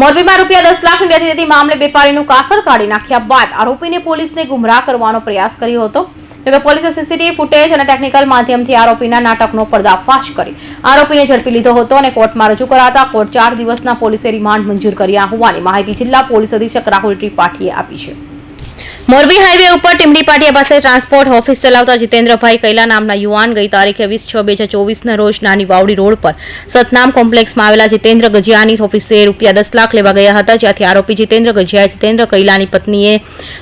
મોરબીમાં રૂપિયા દસ લાખ લેતી મામલે વેપારીનું કાસર કાઢી નાખ્યા બાદ આરોપીને પોલીસને ગુમરાહ કરવાનો પ્રયાસ કર્યો હતો. જોકે પોલીસે સીસીટીવી ફૂટેજ અને ટેકનિકલ માધ્યમથી આરોપીના નાટકનો પર્દાફાશ કરી આરોપીને ઝડપી લીધો હતો અને કોર્ટમાં રજૂ કરાતા કોર્ટ ચાર દિવસના પોલીસે રિમાન્ડ મંજૂર કર્યા હોવાની માહિતી જિલ્લા પોલીસ અધિક્ષક રાહુલ ત્રિપાઠીએ આપી છે. મોરબી હાઈવે ઉપર ટીમડી પાટિયા પાસે ટ્રાન્સપોર્ટ ઓફિસ ચલાવતા જીતેન્દ્રભાઈ કૈલા નામના યુવાન ગઈ તારીખે વીસ છ બે હજાર ચોવીસના રોજ નાની વાવડી રોડ પર સતનામ કોમ્પ્લેક્સમાં આવેલા જીતેન્દ્ર ગજિયાની ઓફિસે રૂપિયા દસ લાખ લેવા ગયા હતા. જ્યાંથી આરોપી જીતેન્દ્ર ગજિયાએ જીતેન્દ્ર કૈલાની પત્નીએ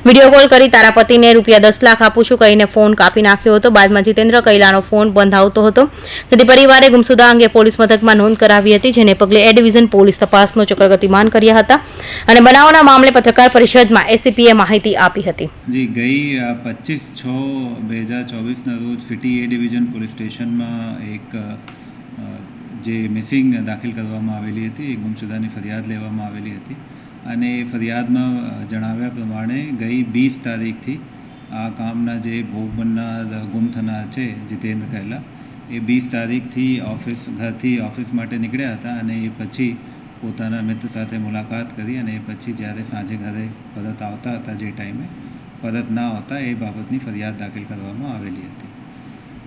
વીડિયો કોલ કરી તારા પતિને રૂપિયા દસ લાખ આપું છું કહીને ફોન કાપી નાખ્યો હતો. બાદમાં જીતેન્દ્ર કૈલાનો ફોન બંધ આવતો હતો. તેથી પરિવારે ગુમસુદા અંગે પોલીસ મથકમાં નોંધ કરાવી હતી, જેને પગલે એ ડિવિઝન પોલીસ તપાસનો ચક્ર ગતિમાન કર્યા હતા અને બનાવના મામલે પત્રકાર પરિષદમાં એસીપીએ માહિતી આપી હતી. જી, ગઈ પચીસ છ બે હજાર ચોવીસના રોજ ફિટી એ ડિવિઝન પોલીસ સ્ટેશનમાં એક જે મિસિંગ દાખલ કરવામાં આવેલી હતી, એ ગુમશુદાની ફરિયાદ લેવામાં આવેલી હતી. અને એ ફરિયાદમાં જણાવ્યા પ્રમાણે ગઈ વીસ તારીખથી આ કામના જે ભોગ બનનાર ગુમ થનાર છે, જીતેન્દ્ર કહેલા એ વીસ તારીખથી ઓફિસ, ઘરથી ઓફિસ માટે નીકળ્યા હતા અને એ પછી પોતાના મિત્ર સાથે મુલાકાત કરી અને એ પછી જ્યારે સાંજે ઘરે પરત આવતા હતા જે ટાઈમે પરત ના હોતા એ બાબતની ફરિયાદ દાખલ કરવામાં આવેલી હતી.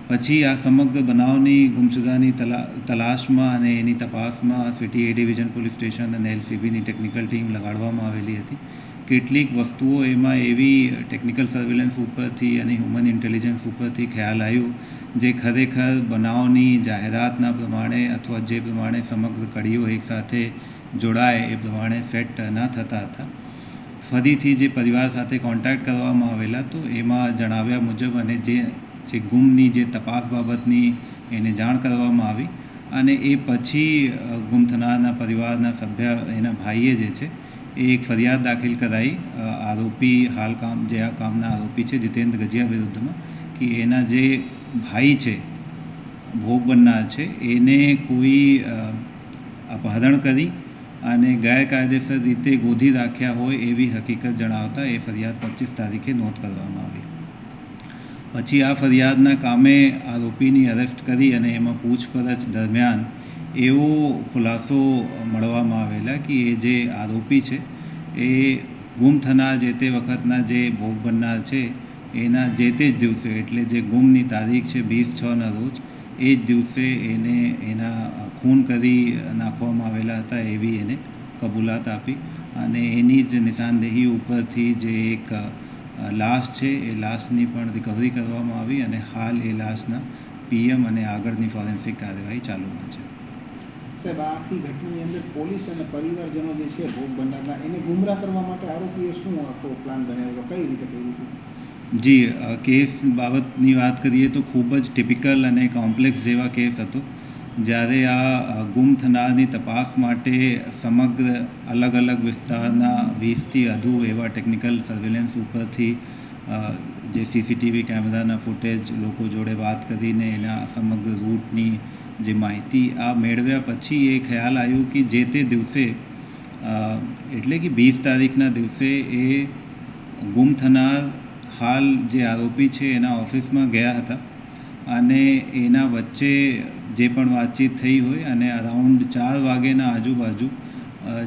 પછી આ સમગ્ર બનાવની, ગુમસુદાની તલા, તલાશમાં અને એની તપાસમાં city A division, police station અને એલસીબીની ટેકનિકલ ટીમ લગાડવામાં આવેલી હતી. કેટલીક વસ્તુઓ એમાં એવી ટેકનિકલ સર્વેલન્સ ઉપરથી અને હ્યુમન ઇન્ટેલિજન્સ ઉપરથી ખ્યાલ આવ્યું, જે ખરેખર બનાવની જાહેરાતના પ્રમાણે અથવા જે પ્રમાણે સમગ્ર કડીઓ એકસાથે જોડાય એ પ્રમાણે સેટ ના થતા હતા. ફરીથી જે પરિવાર સાથે કોન્ટેક્ટ કરવામાં આવેલા, તો એમાં જણાવ્યા મુજબ અને જે જે ગુમની જે તપાસ બાબતની એને જાણ કરવામાં આવી અને એ પછી ગુમ થનારના પરિવારના સભ્ય એના ભાઈએ જે છે, એ એક ફરિયાદ દાખલ કરાઈ. આરોપી હાલ કામ, જે આ કામના આરોપી છે, જીતેન્દ્ર ગજિયા વિરુદ્ધમાં, કે એના જે ભાઈ છે, ભોગ બનનાર છે, એને કોઈ અપહરણ કરી અને ગેરકાયદેસર રીતે ગોધી રાખ્યા હોય એવી હકીકત જણાવતા એ ફરિયાદ પચીસ તારીખે નોંધ કરવામાં આવી. પછી આ ફરિયાદના કામે આરોપીની અરેસ્ટ કરી અને એમાં પૂછપરછ દરમિયાન એવો ખુલાસો મળવામાં આવેલા કે એ જે આરોપી છે, એ ગુમ થનાર જે તે વખતના જે ભોગ બનનાર છે, એના જે તે જ દિવસે, એટલે જે ગુમની તારીખ છે, વીસ છના રોજ, એ જ દિવસે એને એના ખૂન કરી નાખવામાં આવેલા હતા એવી એને કબૂલાત આપી અને એની જ નિશાનદેહી ઉપરથી જે એક લાશ છે એ લાશની પણ રિકવરી કરવામાં આવી અને હાલ એ લાશના પીએમ અને આગળની ફોરેન્સિક કાર્યવાહી ચાલુમાં છે. સાહેબ આ આખી ઘટનાની અંદર પોલીસ અને પરિવારજનો જે છે ભોગ બનનારના એને ગુમરાહ કરવા માટે આરોપીએ શું આખો પ્લાન બનાવ્યો? કઈ રીતે કર્યું હતું? જી કેસ બાબતની વાત કરીએ તો ખૂબ જ ટિપિકલ અને કોમ્પ્લેક્સ જેવા કેસ હતો. જ્યારે આ ગુમ થનારની તપાસ માટે સમગ્ર અલગ અલગ વિસ્તારના વીસથી વધુ એવા ટેકનિકલ સર્વેલન્સ ઉપરથી જે સીસીટીવી કેમેરાના ફૂટેજ લોકો જોડે વાત કરીને એના સમગ્ર રૂટની જે માહિતી આ મેળવ્યા પછી એ ખ્યાલ આવ્યો કે જે તે દિવસે એટલે કે વીસ તારીખના દિવસે એ ગુમ થનાર હાલ જે આરોપી છે એના ઓફિસમાં ગયા હતા. અને એના વચ્ચે જે પણ વાતચીત થઈ હોય અને અરાઉન્ડ ચાર વાગ્યાના આજુબાજુ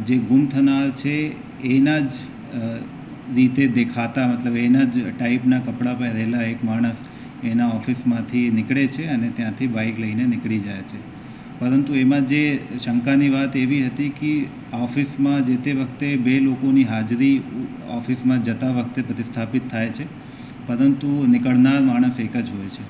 જે ગુમ થનાર છે, એના જ રીતે દેખાતા, મતલબ એના જ ટાઈપના કપડાં પહેરેલા એક માણસ એના ઓફિસમાંથી નીકળે છે અને ત્યાંથી બાઇક લઈને નીકળી જાય છે. પરંતુ એમાં જે શંકાની વાત એવી હતી કે ઓફિસમાં જે તે વખતે બે લોકોની હાજરી ઓફિસમાં જતા વખતે પ્રતિસ્થાપિત થાય છે, પરંતુ નીકળનાર માણસ એક જ હોય છે.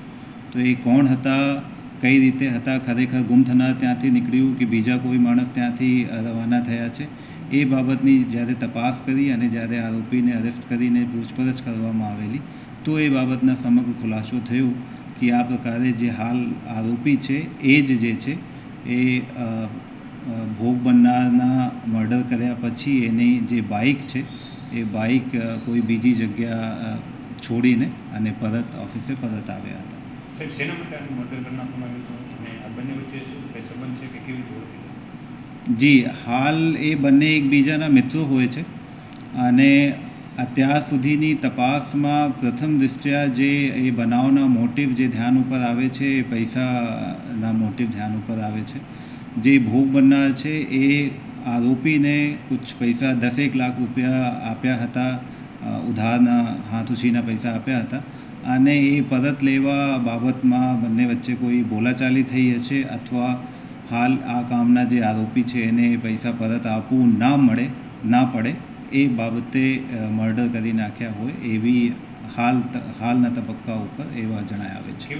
તો એ કોણ હતા, કઈ રીતે હતા, ખરેખર ગુમ થનાર ત્યાંથી નીકળ્યું કે બીજા કોઈ માણસ ત્યાંથી રવાના થયા છે, એ બાબતની જ્યારે તપાસ કરી અને જ્યારે આરોપીને અરેસ્ટ કરીને પૂછપરછ કરવામાં આવેલી, તો એ બાબતના સમગ્ર ખુલાસો થયો કે આ પ્રકારે જે હાલ આરોપી છે, એ જ જે છે, એ ભોગ બનનારના મર્ડર કર્યા પછી એની જે બાઇક છે, એ બાઇક કોઈ બીજી જગ્યા છોડીને અને પરત ઓફિસે પરત આવ્યા હતા. સાહેબ, શેના માટે મર્ડર કરી નાખવામાં આવ્યું હતું? અને આ બંને વચ્ચે શું કંઈ સંબંધ છે કે કેવી રીતે જી, હાલ એ બંને એકબીજાના મિત્રો હોય છે. અને અત્યાર સુધીની તપાસમાં પ્રથમ દૃષ્ટિયા જે એ બનાવના મોટિવ જે ધ્યાન ઉપર આવે છે, એ પૈસાના મોટિવ ધ્યાન ઉપર આવે છે. જે ભોગ બનનાર છે, એ આરોપીને કુછ પૈસા, દસેક લાખ રૂપિયા આપ્યા હતા. ઉધારના, હાથ ઉછીના પૈસા આપ્યા હતા. અને એ પરત લેવા બાબતમાં બંને વચ્ચે કોઈ બોલાચાલી થઈ હશે અથવા હાલ આ કામના જે આરોપી છે એને એ પૈસા પરત આપવું ના મળે ના પડે એ બાબતે મર્ડર કરી નાખ્યા હોય એવી હાલ હાલના તબક્કા ઉપર એવા જણાય આવે છે.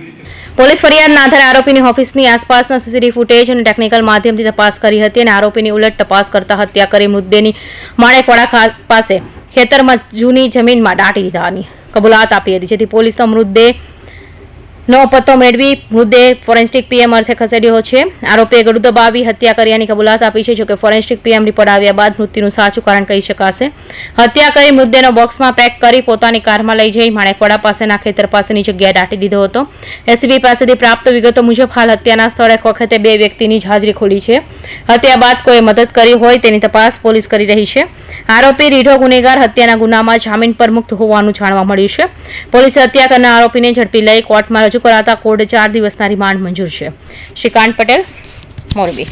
પોલીસ ફરિયાદના આધારે આરોપીની ઓફિસની આસપાસના સીસીટીવી ફૂટેજ અને ટેકનિકલ માધ્યમથી તપાસ કરી હતી અને આરોપીની ઉલટ તપાસ કરતા હત્યા કરી મૃતદેહની માણેકવાડા પાસે ખેતરમાં જૂની જમીનમાં દાટી દીધાની. કબૂલાત આપી હતી. જેથી પોલીસનો મૃતદેહ નો પત્તો મેળવી મૃતદેહ ફોરેન્સિક પીએમ અર્થે ખસેડ્યો છે. આરોપીએ ગળું દબાવી હત્યા કર્યાની કબૂલાત આપી છે, જોકે ફોરેન્સિક પીએમ રિપોર્ટ આવ્યા બાદ મૃત્યુનું સાચું કારણ કહી શકાશે. હત્યા કરી મૃતદેહનો બોક્સમાં પેક કરી પોતાની કારમાં લઈ જઈ માણેકવાડા પાસેના ખેતર પાસેની જગ્યાએ દાટી દીધો હતો. એસીબી પાસેથી પ્રાપ્ત વિગતો મુજબ હાલ હત્યાના સ્થળે વખતે બે વ્યક્તિની જ હાજરી ખોલી છે. હત્યા બાદ કોઈ મદદ કરી હોય તેની તપાસ પોલીસ કરી રહી છે. આરોપી રીઢો ગુનેગાર હત્યાના ગુનામાં જામીન પર મુક્ત હોવાનું જાણવા મળ્યું છે. પોલીસે હત્યા કરનાર આરોપીને ઝડપી લઈ કોર્ટમાં રજૂ કરાતા કોર્ટે ચાર દિવસના રિમાન્ડ મંજૂર છે. શ્રીકાંત પટેલ મોરબી.